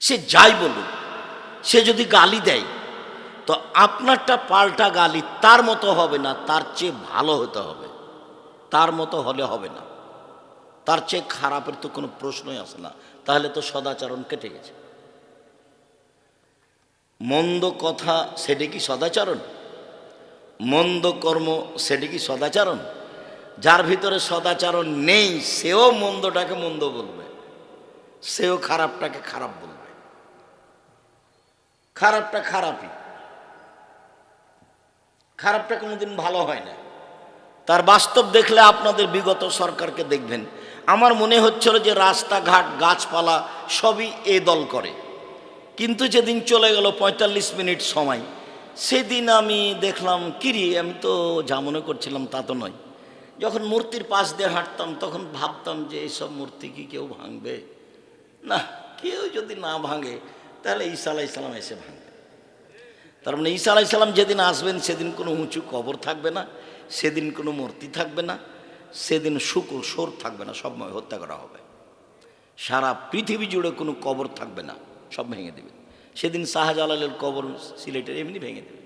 সে যাই বলুক, সে যদি গালি দেয়, তো আপনারটা পাল্টা গালি তার মতো হবে না, তার চেয়ে ভালো হতে হবে। তার মতো হলে হবে না। তার চেয়ে খারাপের তো কোনো প্রশ্নই আসে না। তাহলে তো সদাচরণ কেটে গেছে। মন্দ কথা, সেটা কি সদাচরণ? মন্দ কর্ম, সেটা কি সদাচরণ? যার ভিতরে সদাচরণ নেই, সেও মন্দটাকে মন্দ বলবে। সেও খারাপটাকে খারাপ বলবে। খারাপটা খারাপই। খারাপটা কোনোদিন ভালো হয় না। তার বাস্তব দেখলে আপনাদের বিগত সরকারকে দেখবেন। আমার মনে হচ্ছিল যে রাস্তাঘাট, গাছপালা সবই এ দল করে। কিন্তু যেদিন চলে গেল পঁয়তাল্লিশ মিনিট সময়, সেদিন আমি দেখলাম কিরি আমি তো যা মনে করছিলাম তা তো নয়। যখন মূর্তির পাশ দিয়ে হাঁটতাম, তখন ভাবতাম যে এইসব মূর্তি কি কেউ ভাঙবে? না, কেউ যদি না ভাঙে তাহলে ঈসা আলাহ ইসলাম এসে ভাঙবে। তার মানে ঈসা আলাহ ইসলাম যেদিন আসবেন, সেদিন কোনো উঁচু কবর থাকবে না, সেদিন কোনো মূর্তি থাকবে না, সেদিন শুকুর, সোর থাকবে না, সব হত্যা করা হবে। সারা পৃথিবী জুড়ে কোনো কবর থাকবে না, সব ভেঙে দেবে। সেদিন শাহজালালের কবর সিলেটের এমনি ভেঙে দেবে।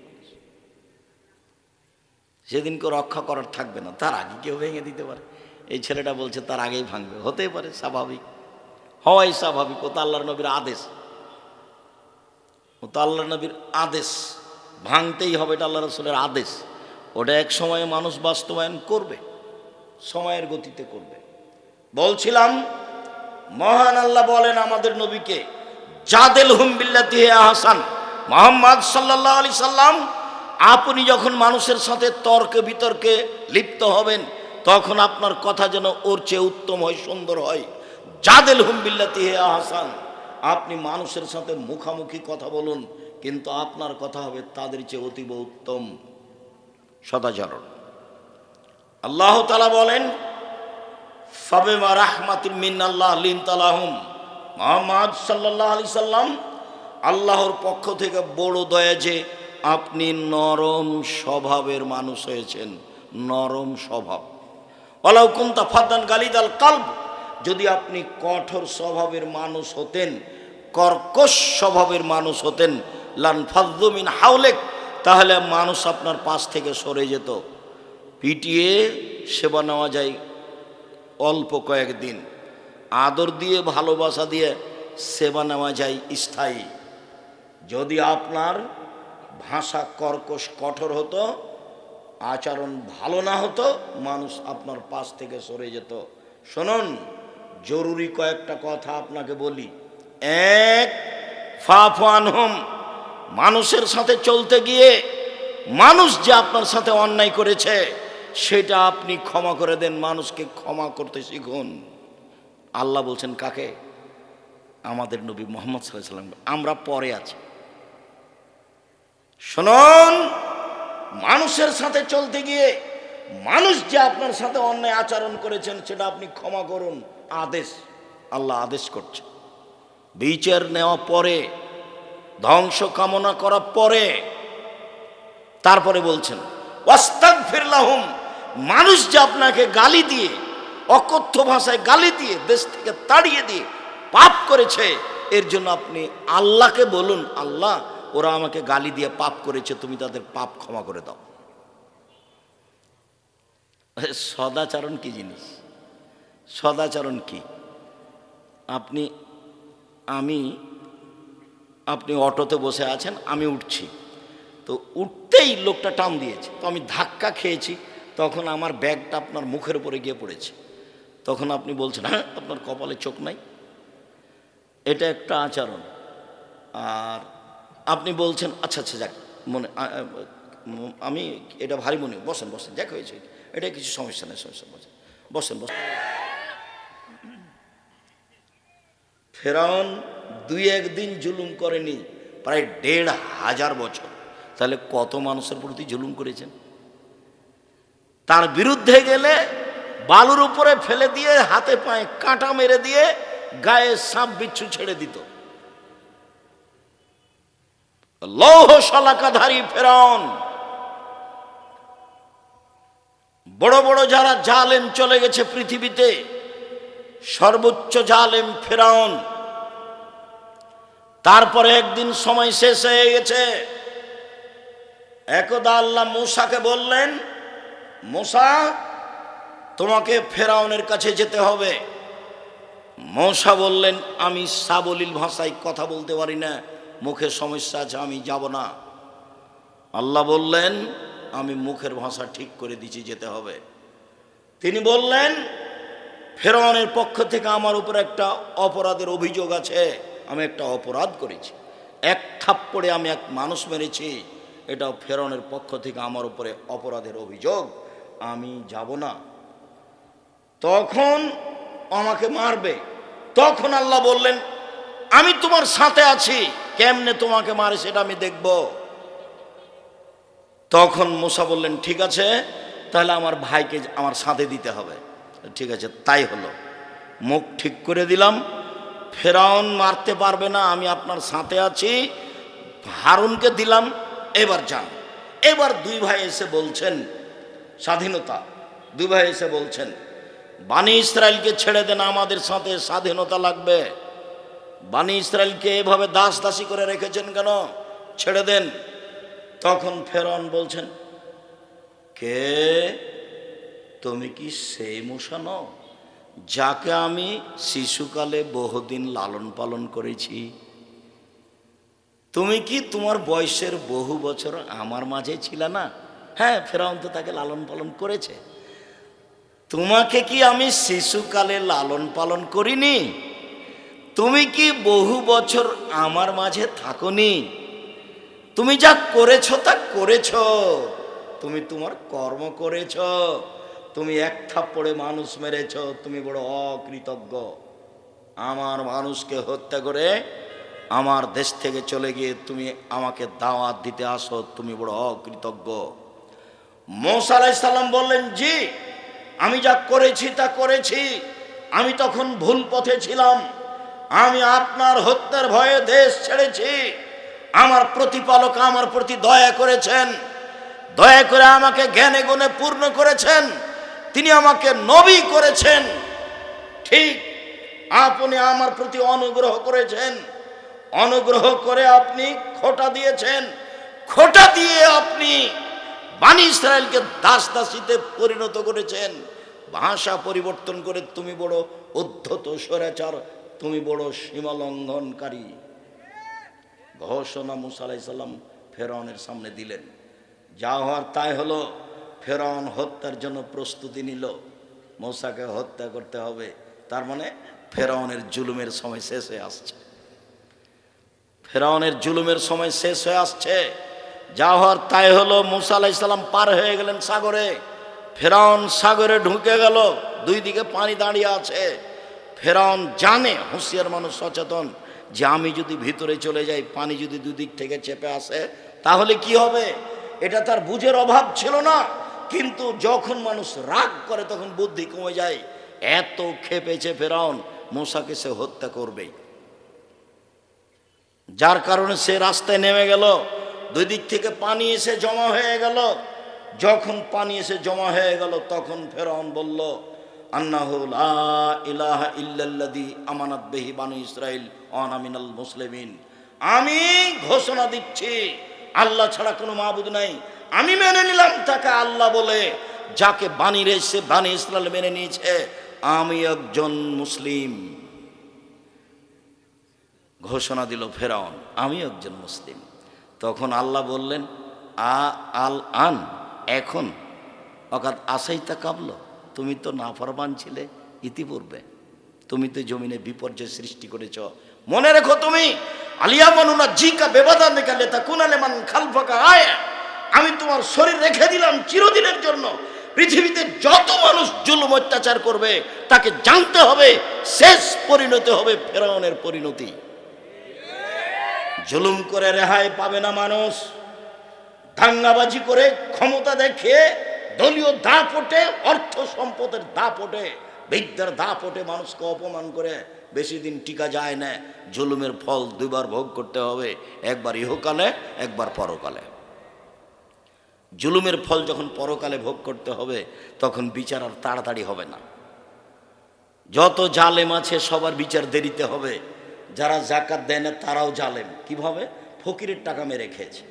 সেদিন কেউ রক্ষা করার থাকবে না, তার আগে কেউ ভেঙে দিতে পারে। এই ছেলেটা বলছে, তার আগেই ভাঙবে। হতেই পারে, স্বাভাবিক। হওয়াই স্বাভাবিক, ও তো আল্লাহর নবীর আদেশ। ও তো আল্লাহ নবীর আদেশ। ভাঙতেই হবে, এটা আল্লাহ রসুলের আদেশ। ওটা এক সময়ে মানুষ বাস্তবায়ন করবে, সময়ের গতিতে করবে। বলছিলাম, মহান আল্লাহ বলেন আমাদের নবীকে, জাদেল হুমবিল্লাতি হে আহসান। মোহাম্মদ সাল্লাহ আলি সাল্লাম, আপনি যখন মানুষের সাথে তর্ক বিতর্কে লিপ্ত হবেন, তখন আপনার কথা যেন ওর চেয়ে উত্তম হয়, সুন্দর হয়। জাদেল হুমবিল্লাতি হে আহসান। আপনি মানুষের সাথে মুখামুখি কথা বলুন, কিন্তু আপনার কথা হবে তাদের চেয়ে অতীব উত্তম, সদাচরণ। আল্লাহ তালা বলেন, ফাবেমা রাহমাতিন মিন আল্লাহ লিন তালাহুম মোহাম্মদ সাল্লাহ আলি সাল্লাম আল্লাহর পক্ষ থেকে বড় দয়া যে আপনি নরম স্বভাবের মানুষ হয়েছেন, নরম স্বভাব। অলাউ কুন্তা ফাদান গালিদাল কাল্ব, যদি আপনি কঠোর স্বভাবের মানুষ হতেন কর্কশ স্বভাবের মানুষ হতেন। লান ফাদ্দুমিন হাউলেক তাহলে মানুষ আপনার পাশ থেকে সরে যেত। পিটিয়ে সেবা নেওয়া যায় অল্প কয়েকদিন আদর দিয়ে, ভালোবাসা দিয়ে সেবা নেওয়া যায় স্থায়ী। যদি আপনার ভাষা কর্কশ, কঠোর হতো, আচরণ ভালো না হতো, মানুষ আপনার পাশ থেকে সরে যেত। শুনুন, জরুরি কয়েকটা কথা আপনাকে বলি। এক ফাফান হোম মানুষের সাথে চলতে গিয়ে মানুষ যে আপনার সাথে অন্যায় করেছে, সেটা আপনি ক্ষমা করে দেন, মানুষকে ক্ষমা করতে শিখুন। আল্লাহ বলছেন, কাকে? আমাদের নবী মোহাম্মদ সাল্লাম আমরা পরে আছি। শুনুন, মানুষের সাথে চলতে গিয়ে মানুষ যে আপনার সাথে অন্যায় আচরণ করেছেন, সেটা আপনি ক্ষমা করুন। আদেশ, আল্লাহ আদেশ করছে বিচার নেওয়া পরে, ধ্বংস কামনা করার পরে, তারপরে বলছেন ওয়াস্তাক ফিরলাহুম মানুষ যে আপনাকে গালি দিয়ে, অকথ্য ভাষায় গালি দিয়ে, দেশ থেকে তাড়িয়ে দিয়ে পাপ করেছে, এর জন্য আপনি আল্লাহকে বলুন, আল্লাহ, ওরা আমাকে গালি দিয়ে পাপ করেছে, তুমি তাদের পাপ ক্ষমা করে দাও। সদাচরণ কি জিনিস? সদাচরণ কি? আপনি আমি, আপনি অটোতে বসে আছেন, আমি উঠছি। তো উঠতেই লোকটা টান দিয়েছে। তো আমি ধাক্কা খেয়েছি, তখন আমার ব্যাগটা আপনার মুখের উপরে গিয়ে পড়েছে। তখন আপনি বলছেন হ্যাঁ আপনার কপালে চোখ নাই। এটা একটা আচরণ। আর আপনি বলছেন আচ্ছা আচ্ছা যাক, মনে আমি, এটা ভারী মনে, বসেন বসেন, যাক হয়েছে। এটা কিছু সমস্যা নেই, সমস্যা বসেন বসেন বসেন। ফেরাউন দুই একদিন জুলুম করেনি, প্রায় দেড় হাজার বছর। তাহলে কত মানুষের প্রতি জুলুম করেছেন? তার বিরুদ্ধে গেলে বালুর উপরে ফেলে দিয়ে, হাতে পায়ে কাঁটা মেরে দিয়ে গায়ে সাপ বিচ্ছু ছেড়ে দিত। লৌহ শলাকাধারী ফেরাউন। বড় বড় যারা জালেম চলে গেছে পৃথিবীতে, সর্বোচ্চ জালেম ফেরাউন। তারপরে একদিন সময় শেষ হয়ে গেছে। একদা আল্লাহ মূসাকে বললেন, মূসা, তোমাকে ফেরাউনের কাছে যেতে হবে। মৌসা বললেন, আমি সাবলীল ভাষায় কথা বলতে পারি না, মুখে সমস্যা আছে, আমি যাব না। আল্লাহ বললেন, আমি মুখের ভাষা ঠিক করে দিচ্ছি যেতে হবে। তিনি বললেন, ফেরাউনের পক্ষ থেকে আমার উপর একটা অপরাধের অভিযোগ আছে। আমি একটা অপরাধ করেছি। এক থাপ্পড়ে আমি এক মানুষ মেরেছি। এটা ফেরাউনের পক্ষ থেকে আমার উপরে অপরাধের অভিযোগ। আমি যাব না। তখন আমাকে মারবে। তখন আল্লাহ বললেন, আমি তোমার সাথে আছি। কেমনে তোমাকে মারে সেটা আমি দেখব। তখন মুসা বললেন, ঠিক আছে, তাহলে আমার ভাইকে আমার সাথে দিতে হবে। ঠিক আছে, তাই হলো। মুখ ঠিক করে দিলাম ফেরাউন মারতে পারবে না, আমি আপনার সাথে আছি। হারুনকে দিলাম, এবার যান। এবার দুই ভাই এসে বলছেন, স্বাধীনতা। দুই ভাই এসে বলছেন, বানি ইসরায়েলকে ছেড়ে দেন, আমাদের সাথে স্বাধীনতা লাগবে। বানি ইসরায়েলকে এভাবে দাস দাসী করে রেখেছেন কেন? ছেড়ে দেন। তখন ফেরন বলছেন, কে? তুমি কি সেই মূষা নও? যাকে আমি শিশুকালে বহুদিন লালন পালন করেছি, তুমি কি তোমার বয়সের বহু বছর আমার মাঝে ছিল না? হ্যাঁ ফেরাউন তো তাকে লালন পালন করেছে। তোমাকে কি আমি শিশুকালে লালন পালন করিনি? তুমি কি বহু বছর আমার মাঝে থাকনি? তুমি যা করেছ তা করেছ, তুমি তোমার কর্ম করেছ। তুমি এক থাপ্পড়ে মানুষ মেরেছ, তুমি বড় অকৃতজ্ঞ। আমার মানুষকে হত্যা করে আমার দেশ থেকে চলে গিয়ে তুমি আমাকে দাওয়াত দিতে আসো, তুমি বড় অকৃতজ্ঞ। মোসা আলাইসাল্লাম বললেন, জি, আমি যা করেছি তা করেছি। আমি তখন ভুল পথে ছিলাম। আমি আপনার হত্যার ভয়ে দেশ ছেড়েছি। আমার প্রতিপালক আমার প্রতি দয়া করেছেন। দয়া করে আমাকে জ্ঞানে গুণে পূর্ণ করেছেন। তিনি আমাকে নবী করেছেন। ঠিক আপনি আমার প্রতি অনুগ্রহ করেছেন। অনুগ্রহ করে আপনি খোটা দিয়েছেন। খোটা দিয়ে আপনি বাণী ইসরায়েলকে দাস দাসীতে পরিণত করেছেন। ভাষা পরিবর্তন করে তুমি বড় উদ্ধত স্বরাচার, তুমি বড় সীমালঙ্ঘনকারী। ঘোষণা মুসা আলাইসাল্লাম ফেরাউনের সামনে দিলেন। যা হওয়ার তাই হলো। ফেরাউন হত্যার জন্য প্রস্তুতি নিল। মৌসাকে হত্যা করতে হবে। তার মানে ফেরাউনের জুলুমের সময় শেষ হয়ে আসছে। ফেরাউনের জুলুমের সময় শেষ হয়ে আসছে। যা হওয়ার তাই হলো। মুসা আলাইসাল্লাম পার হয়ে গেলেন সাগরে। ফেরাউন সাগরে ঢুকে গেল। দুই দিকে পানি দাঁড়িয়ে আছে। ফেরাউন জানে, হুঁশিয়ার মানুষ সচেতন, যে আমি যদি ভিতরে চলে যাই, পানি যদি দুদিক থেকে চেপে আসে, তাহলে কি হবে? এটা তার বুঝের অভাব ছিল না। কিন্তু যখন মানুষ রাগ করে, তখন বুদ্ধি কমে যায়। এত খেপেছে ফেরাউন মশাকে সে হত্যা করবেই। যার কারণে সে রাস্তায় নেমে গেল। দুই দিক থেকে পানি এসে জমা হয়ে গেল। যখন পানি এসে জমা হয়ে গেল, তখন ফেরাউন বলল আন্নাহুল ইলাহা ইল্লাল্লাদি আমানাত বেহি বানু ইসরাইল অনামিনাল মুসলিমিন। আমি ঘোষণা দিচ্ছি, আল্লাহ ছাড়া কোনো মাহবুদ নাই। আমি মেনে নিলাম, তাকে আল্লাহ বলে, যাকে বাণী রেসে বাণী ইসলাম মেনে নিয়েছে। আমি একজন মুসলিম। ঘোষণা দিল ফেরাউন, আমি একজন মুসলিম। তখন আল্লাহ বললেন, আ আল আন, এখন, অকাত আসাইতা কাবল, তুমি তো নাফরমান ছিলে ইতিপূর্বে। তুমি তো জমিনে বিপর্যয় সৃষ্টি করেছ। মনে রেখো তুমি, আলিয়া মানুনা জিকা বেবাদা নিকালে তা কুনালে মান খালফাকা আয়। আমি তোমার শরীর রেখে দিলাম চিরদিনের জন্য। পৃথিবীতে যত মানুষ জুলুম অত্যাচার করবে, তাকে জানতে হবে, শেষ পরিণতি হবে ফেরাউনের পরিণতি। জুলুম করে রেহাই পাবে না মানুষ। দাঙ্গাবাজি করে ক্ষমতা দেখে, দলীয় দাপটে, অর্থ সম্পদের দাপটে, বিদ্যার দাপটে মানুষকে অপমান করে বেশি দিন টিকা যায় না। জুলুমের ফল দুইবার ভোগ করতে হবে, একবার ইহকালে, একবার পরকালে। জুলুমের ফল যখন পরকালে ভোগ করতে হবে, তখন বিচার আর তাড়াতাড়ি হবে না। যত জালেম আছে, সবার বিচার দেরিতে হবে। যারা জাকাত দেয় না, তারাও জালেম। কীভাবে? ফকিরের টাকা মেরে খেয়েছে।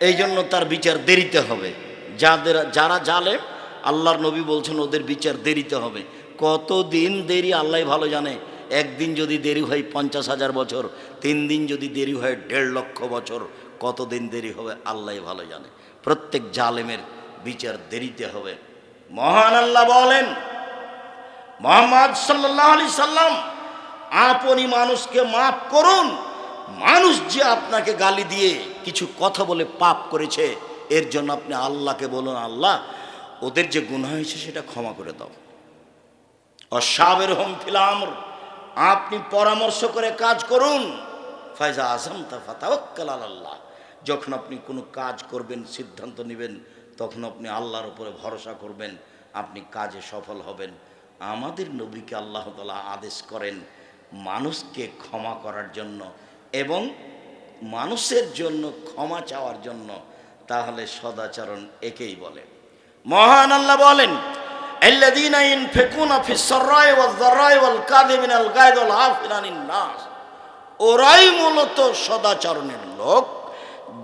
এই জন্য তার বিচার দেরিতে হবে। যাদের, যারা জালেম, আল্লাহর নবী বলছেন ওদের বিচার দেরিতে হবে। কতদিন দেরি, আল্লাহ ভালো জানে। একদিন যদি দেরি হয় পঞ্চাশ হাজার বছর, তিন দিন যদি দেরি হয় দেড় লক্ষ বছর। কতদিন দেরি হবে আল্লাহ ভালো জানে। প্রত্যেক জালেমের বিচার দেরিতে হবে। মহান আল্লাহ বলেন, মোহাম্মদ সাল্লাহ আলি সাল্লাম, আপনি মানুষকে মাফ করুন। মানুষ যে আপনাকে গালি দিয়ে কিছু কথা বলে পাপ করেছে, এর জন্য আপনি আল্লাহকে বলুন, আল্লাহ, ওদের যে গুণ হয়েছে সেটা ক্ষমা করে দাও। অসাবের হোম ফিলাম আপনি পরামর্শ করে কাজ করুন। ফায়জা আজম তা ফাতাওয়াক্কাল আল্লাহ যখন আপনি কোনো কাজ করবেন, সিদ্ধান্ত নেবেন, তখন আপনি আল্লাহর উপরে ভরসা করবেন, আপনি কাজে সফল হবেন। আমাদের নবীকে আল্লাহ তালা আদেশ করেন মানুষকে ক্ষমা করার জন্য এবং মানুষের জন্য ক্ষমা চাওয়ার জন্য। তাহলে সদাচরণ একেই বলে। মহান আল্লাহ বলেন ওরাই মূলত সদাচরণের লোক।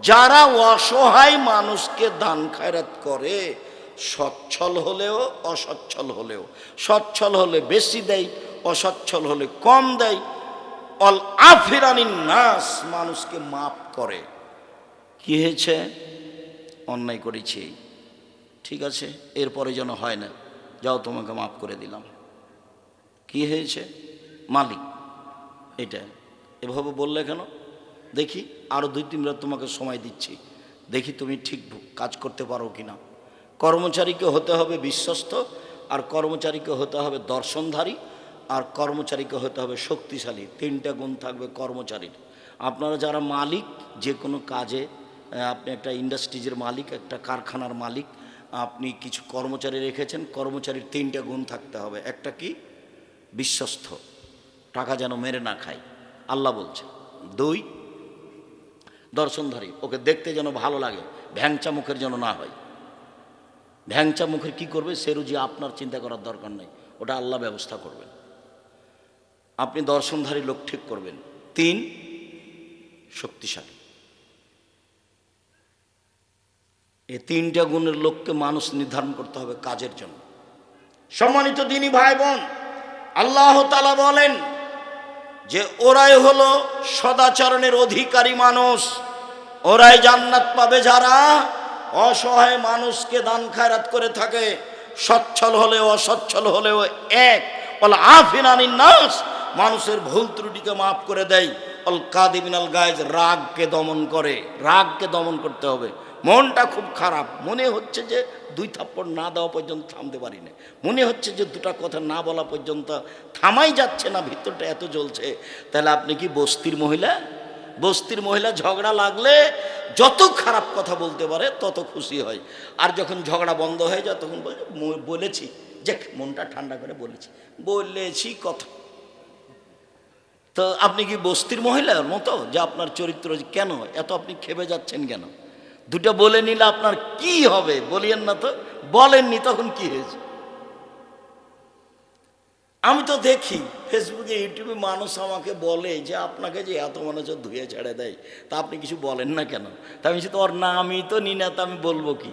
যারা অসহায় মানুষকে দান খায়রাত করে, সচ্ছল হলেও অসচ্ছল হলেও। সচ্ছল হলে বেশি দেয়, অসচ্ছল হলে কম দেয়। অল আফিরানিন নাস, মানুষকে মাফ করে। কি হয়েছে? অন্যায় করেছি। ঠিক আছে? এরপরে যেন হয় না। যাও, তোমাকে মাফ করে দিলাম। কি হয়েছে? মালিক। এটা। এভাবে বললে কেন? দেখি আরও দুই, তিন রাত তোমাকে সময় দিচ্ছি। দেখি তুমি ঠিক কাজ করতে পারো কি না কর্মচারীকে হতে হবে বিশ্বস্ত, আর কর্মচারীকে হতে হবে দর্শনধারী, আর কর্মচারীকে হতে হবে শক্তিশালী। তিনটা গুণ থাকবে কর্মচারীর। আপনারা যারা মালিক, যে কোনো কাজে আপনি একটা ইন্ডাস্ট্রিজের মালিক, একটা কারখানার মালিক, আপনি কিছু কর্মচারী রেখেছেন, কর্মচারীর তিনটা গুণ থাকতে হবে। একটা কি? বিশ্বস্ত। টাকা যেন মেরে না খায়। আল্লাহ বলছে। দুই দর্শনধারী, ওকে দেখতে যেন ভালো লাগে, ভ্যাংচা মুখের যেন না হয়। ভ্যাংচা মুখের কি করবে? সে রুজি আপনার চিন্তা করার দরকার নেই, ওটা আল্লাহ ব্যবস্থা করবেন। আপনি দর্শনধারী লোক ঠিক করবেন। তিন, শক্তিশালী। এই তিনটা গুণের লোককে মানুষ নির্ধারণ করতে হবে কাজের জন্য। সম্মানিত দিনী ভাই বোন, আল্লাহ বলেন যে ওরাই হলো সদাচরণের অধিকারী মানুষ, ওরাই জান্নাত পাবে যারা অসহায় মানুষকে দান খায়রাত করে থাকে। সচ্ছল হলেও অসচ্ছল হলেও এক। বল আফিনানিন নাস মানুষের ভুল ত্রুটিকে মাফ করে দেয়। অল কাদিমিনাল গায়েজ রাগকে দমন করে। রাগকে দমন করতে হবে। মনটা খুব খারাপ। মনে হচ্ছে যে দুই থাপ্পড় না দেওয়া পর্যন্ত থামতে পারি না মনে হচ্ছে যে দুটা কথা না বলা পর্যন্ত থামাই যাচ্ছে না, ভিতরটা এত জ্বলছে। তাহলে আপনি কি বস্তির মহিলা? বস্তির মহিলা ঝগড়া লাগলে যত খারাপ কথা বলতে পারে তত খুশি হয়। আর যখন ঝগড়া বন্ধ হয়ে যায়, তখন বলে বলেছি। যে মনটা ঠান্ডা করে বলেছি। বলেছি কথা। তো আপনি কি বস্তির মহিলার মতো, যে আপনার চরিত্র কেন, এত আপনি খেপে যাচ্ছেন কেন? দুটো বলে নিলে আপনার কি হবে? বলিয়েন না তো। বলেননি, তখন কি হয়েছে? আমি তো দেখি, ফেসবুকে, ইউটিউবে মানুষ আমাকে বলে যে, আপনাকে যে এত মানুষ ধুয়ে ছেড়ে দেয়, তা আপনি কিছু বলেন না কেন? তা আমি তো ওর না আমি তো নি না তা আমি বলব কি?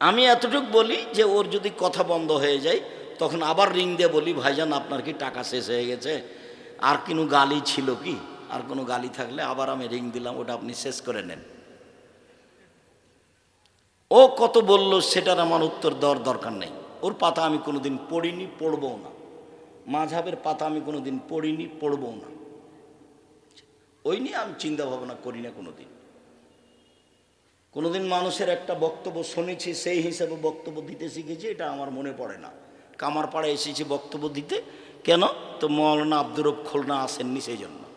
আমি এতটুকু বলি যে, ওর যদি কথা বন্ধ হয়ে যায়, তখন আবার রিং দিয়ে বলি, ভাইজান, আপনার কি টাকা শেষ হয়ে গেছে? আর কোনো গালি ছিল কি? আর কোনো গালি থাকলে আবার আমি রিং দিলাম, ওটা আপনি শেষ করে নেন। ও কত বলল, সেটার আমার উত্তর দেওয়ার দরকার নেই। ওর পাতা আমি কোনোদিন পড়িনি, পড়বও না। মাঝাবের পাতা আমি কোনোদিন পড়িনি, পড়বও না। ওই নিয়ে আমি চিন্তা ভাবনা করি না কোনোদিন। কোনোদিন মানুষের একটা বক্তব্য শুনেছি, সেই হিসাবে বক্তব্য দিতে শিখেছি, এটা আমার মনে পড়ে না। কামারপাড়ায় এসেছি বক্তব্য দিতে। কেন? তো মৌলানা আব্দুর রব খুলনা আসেননি সেই জন্য।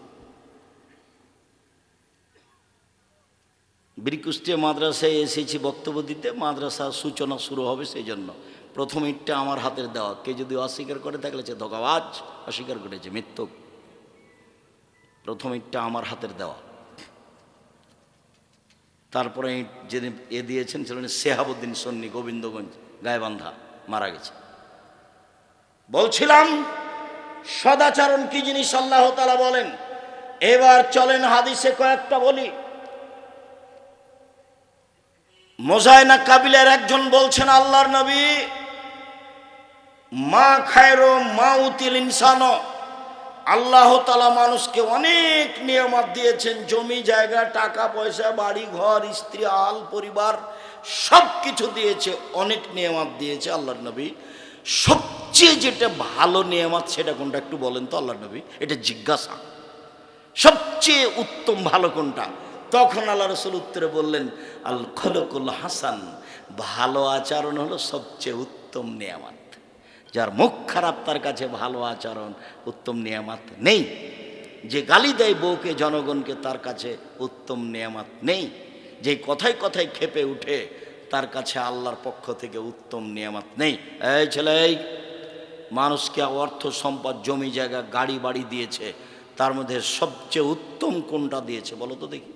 বীরকুষ্টিয়া মাদ্রাসায় এসেছি বক্তব্য দিতে মাদ্রাসা সূচনা শুরু হবে সেই জন্য প্রথম ইটটা আমার হাতের দেওয়া। কে যদি অস্বীকার করে থাকলে সে ধোকাবাজ, অস্বীকার করেছে মৃত্যুক প্রথম ইটটা আমার হাতের দেওয়া। তারপরে ইট যিনি এ দিয়েছেন ছিলেন সেহাবুদ্দিন সন্নি গোবিন্দগঞ্জ গায়বান্ধা মারা গেছে। বলছিলাম, সদাচরণ কি জিনিস আল্লাহ তালা বলেন? এবার চলেন হাদিসে কয়েকটা বলি। মোজাইনা কাবিলের একজন বলছেন, আল্লাহর নবী, মা খায়রো মা উতিল ইনসানো, আল্লাহ তালা মানুষকে অনেক নিয়ামত দিয়েছেন, জমি, জায়গা, টাকা, পয়সা, বাড়ি, ঘর, স্ত্রী, আল, পরিবার সব কিছু দিয়েছে, অনেক নিয়ামত দিয়েছে আল্লাহর নবী। সবচেয়ে যেটা ভালো নিয়ামত, সেটা কোনটা একটু বলেন তো আল্লাহর নবী, এটা জিজ্ঞাসা। সবচেয়ে উত্তম ভালো কোনটা? তখন আল্লাহ রসুল উত্তরে বললেন, আল খলকুল হাসান ভালো আচরণ হলো সবচেয়ে উত্তম নিয়ামত। যার মুখ খারাপ, তার কাছে ভালো আচরণ উত্তম নিয়ামত নেই। যে গালি দেয় বউকে, জনগণকে, তার কাছে উত্তম নিয়ামত নেই। যে কথায় কথায় খেপে উঠে, তার কাছে আল্লাহর পক্ষ থেকে উত্তম নিয়ামত নেই। এই ছেলে, এই মানুষকে অর্থ সম্পদ, জমি জায়গা, গাড়ি বাড়ি দিয়েছে, তার মধ্যে সবচেয়ে উত্তম কোনটা দিয়েছে বলো তো দেখি।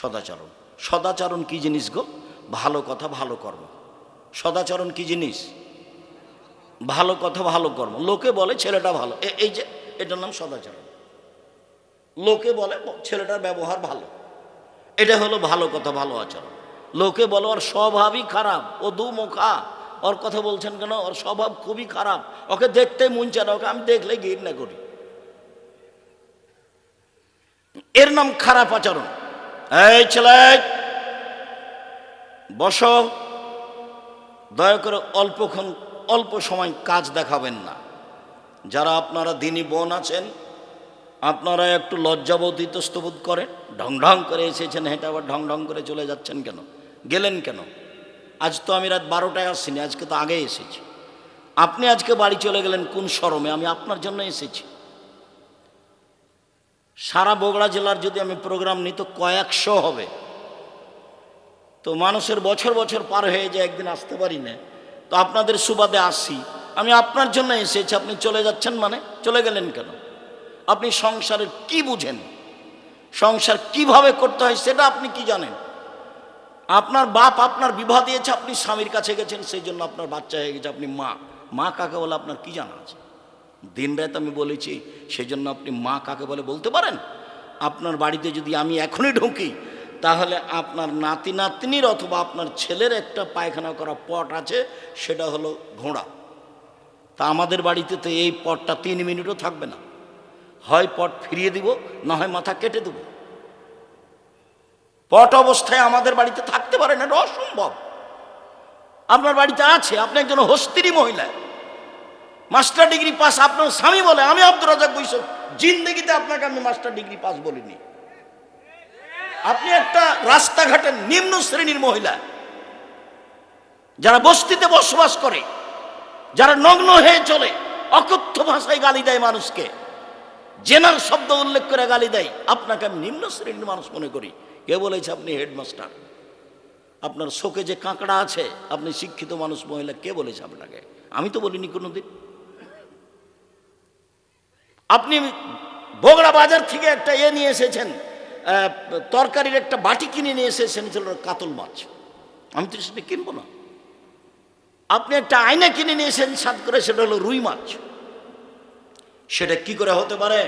সদাচরণ। সদাচরণ কি জিনিস গো? ভালো কথা, ভালো কর্ম। সদাচরণ কি জিনিস? ভালো কথা, ভালো কর্ম। লোকে বলে ছেলেটা ভালো। এই যে, এটার নাম সদাচরণ। লোকে বলে ছেলেটার ব্যবহার ভালো। এটা হলো ভালো কথা, ভালো আচরণ। লোকে বলে ওর স্বভাবই খারাপ, ও দু মুখা ওর কথা বলছেন কেন? ওর স্বভাব খুবই খারাপ। ওকে দেখতে মন না, ওকে আমি দেখলে ঘৃণা করি। এর নাম খারাপ আচরণ। এই ছেলে, বস। দয়া করে অল্পক্ষণ, অল্প সময় কাজ দেখাবেন না। যারা আপনারা দিনী বোন আছেন, আপনারা একটু লজ্জাবোধ ইতস্তবোধ করেন। ঢং ঢং করে এসেছেন, হেঁটে আবার ঢং ঢং করে চলে যাচ্ছেন কেন? গেলেন কেন? আজ তো আমি রাত বারোটায় আসিনি, আজকে তো আগে এসেছি। আপনি আজকে বাড়ি চলে গেলেন কোন শরমে? আমি আপনার জন্য এসেছি। সারা বগুড়া জেলার যদি আমি প্রোগ্রাম নিই তো কয়েকশো হবে। তো মানুষের বছর বছর পার হয়ে যায়, একদিন আসতে পারি না। তো আপনাদের সুবাদে আসি। আমি আপনার জন্য এসেছি, আপনি চলে যাচ্ছেন মানে? চলে গেলেন কেন? আপনি সংসারের কি বুঝেন? সংসার কীভাবে করতে হয় সেটা আপনি কি জানেন? আপনার বাপ আপনার বিবাহ দিয়েছে, আপনি স্বামীর কাছে গেছেন, সেই জন্য আপনার বাচ্চা হয়ে গেছে, আপনি মা। মা কাকে বলে আপনার কি জানা আছে? দিন রাত আমি বলেছি সেই জন্য আপনি মা কাকে বলে বলতে পারেন? আপনার বাড়িতে যদি আমি এখনই ঢুকি, তাহলে আপনার নাতি নাতনির অথবা আপনার ছেলের একটা পায়খানা করা পট আছে, সেটা হলো ঘোড়া। তা আমাদের বাড়িতে তো এই পটটা তিন মিনিটও থাকবে না। হয় পট ফিরিয়ে দিব, না হয় মাথা কেটে দেব। পট অবস্থায় আমাদের বাড়িতে থাকতে পারে না, এটা অসম্ভব। আপনার বাড়িতে আছে, আপনি একজন হস্তিরই মহিলা। মাস্টার ডিগ্রি পাস আপনার স্বামী বলে, আমি আব্দুর রাজাক বৈশক জিন্দগিতে আপনাকে আমি মাস্টার ডিগ্রি পাস বলিনি। আপনি একটা রাস্তাঘাটের নিম্ন শ্রেণির মহিলা, যারা বস্তিতে বসবাস করে, যারা নগ্ন হয়ে চলে, অকথ্য ভাষায় গালি দেয় মানুষকে, জেনার শব্দ উল্লেখ করে গালি দেয়, আপনাকে আমি নিম্ন শ্রেণির মানুষ মনে করি। কে বলেছে আপনি হেডমাস্টার? আপনার শোকে যে কাঁকড়া আছে, আপনি শিক্ষিত মানুষ মহিলা, কে বলেছে আপনাকে? আমি তো বলিনি কোনোদিন। আপনি বগড়া বাজার থেকে একটা এ নিয়ে এসেছেন তরকারির একটা বাটি কিনে নিয়ে এসেছেন ছিল কাতল মাছ। আমি তো সেটা কিনবো না। আপনি একটা আয়না কিনে নিয়ে এসেছেন সাত করে, সেটা হলো রুই মাছ। সেটা কি করে হতে পারে?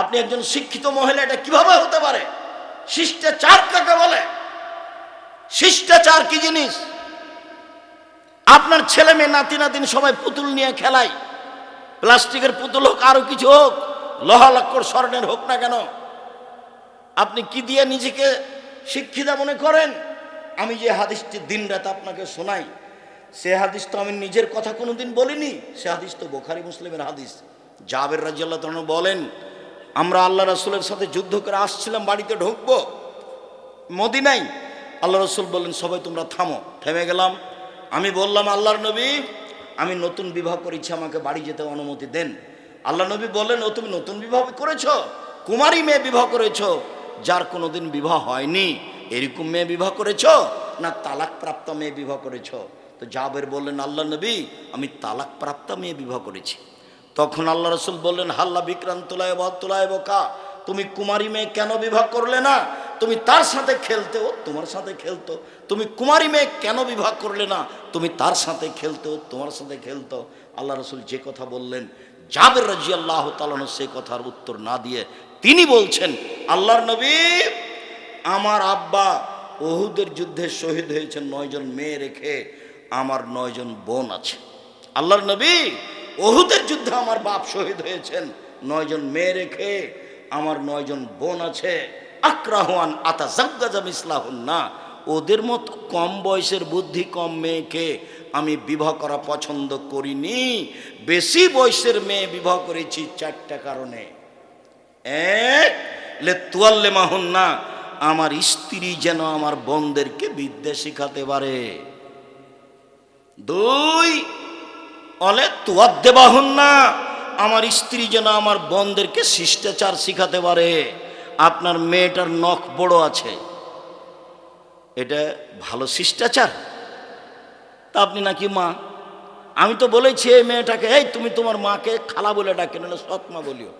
আপনি একজন শিক্ষিত মহিলা, এটা কীভাবে হতে পারে? শিষ্টাচার কাকে বলে? শিষ্টাচার কি জিনিস? আপনার ছেলে মেয়ে, নাতি নাতিন সবাই পুতুল নিয়ে খেলায়। প্লাস্টিকের পুতুল হোক, আরও কিছু হোক, লোহা লক্কর স্বর্ণের হোক না কেন, আপনি কি দিয়ে নিজেকে শিক্ষিতা মনে করেন? আমি যে হাদিসটি দিন রাত আপনাকে শোনাই, সে হাদিস তো আমি নিজের কথা কোনোদিন বলিনি, সে হাদিস তো বোখারি মুসলিমের হাদিস। জাবের রাজিয়াল্লাহ তাআলা বলেন, আমরা আল্লাহ রাসূলের সাথে যুদ্ধ করে আসছিলাম, বাড়িতে ঢুকবো মদিনাই আল্লাহ রসুল বললেন, সবাই তোমরা থামো, থেমে গেলাম। আমি বললাম, আল্লাহর নবী আমি নতুন বিবাহ করেছি, আমাকে বাড়ি যেতে অনুমতি দেন। আল্লাহ নবী বললেন, ও, তুমি নতুন বিবাহ করেছ? কুমারী মেয়ে বিবাহ করেছ? যার কোনোদিন বিবাহ হয়নি। এরকম মেয়ে বিবাহ করেছ? না তালাক প্রাপ্ত মেয়ে বিবাহ করেছ? তো জাবের বললেন, আল্লাহ নবী, আমি তালাক প্রাপ্ত মেয়ে বিবাহ করেছি। তখন আল্লাহ রসুল বললেন, হাল্লা বিক্রান্ত তোলায় বা তোলায় বোকা। তুমি কুমারী মেয়ে কেন বিবাহ করলে না? তুমি তার সাথে খেলতেও, তোমার সাথে খেলতো। তুমি কুমারী মেয়ে কেন বিবাহ করলে না? তুমি তার সাথে খেলতো তোমার সাথে খেলতো। আল্লাহ রসুল যে কথা বললেন, জাবের রাজি আল্লাহ তালানো সে কথার উত্তর না দিয়ে তিনি বলছেন, আল্লাহর নবী, আমার আব্বা ওহুদের যুদ্ধে শহীদ হয়েছেন নয়জন মেয়ে রেখে আমার নয়জন বোন আছে। আল্লাহর নবী, ওহুদের যুদ্ধে আমার বাপ শহীদ হয়েছেন নয়জন মেয়ে রেখে আমার নয়জন বোন আছে। আক্রাহান আতা জাগ্গাজাম ইসলাহুন না ওদের মতো কম বয়সের বুদ্ধি কম মেয়েকে আমি বিবাহ করা পছন্দ করিনি। বেশি বয়সের মেয়ে বিবাহ করেছি চারটা কারণে। এক, লে তুয়াল্লে মাহুন না আমার স্ত্রী যেন আমার বোনদেরকে বিদ্যা শিখাতে পারে। দুই, অলে তুয়ার দেবাহন না আমার স্ত্রী যেন আমার বোনদেরকে শিষ্টাচার শিখাতে পারে। আপনার মেয়েটার নখ বড় আছে। এটা ভালো শিষ্টাচার? তা আপনি নাকি মা? আমি তো বলেছি এই মেয়েটাকে, এই তুমি তোমার মাকে খালা বলে ডাকে না সৎ মা বলিও।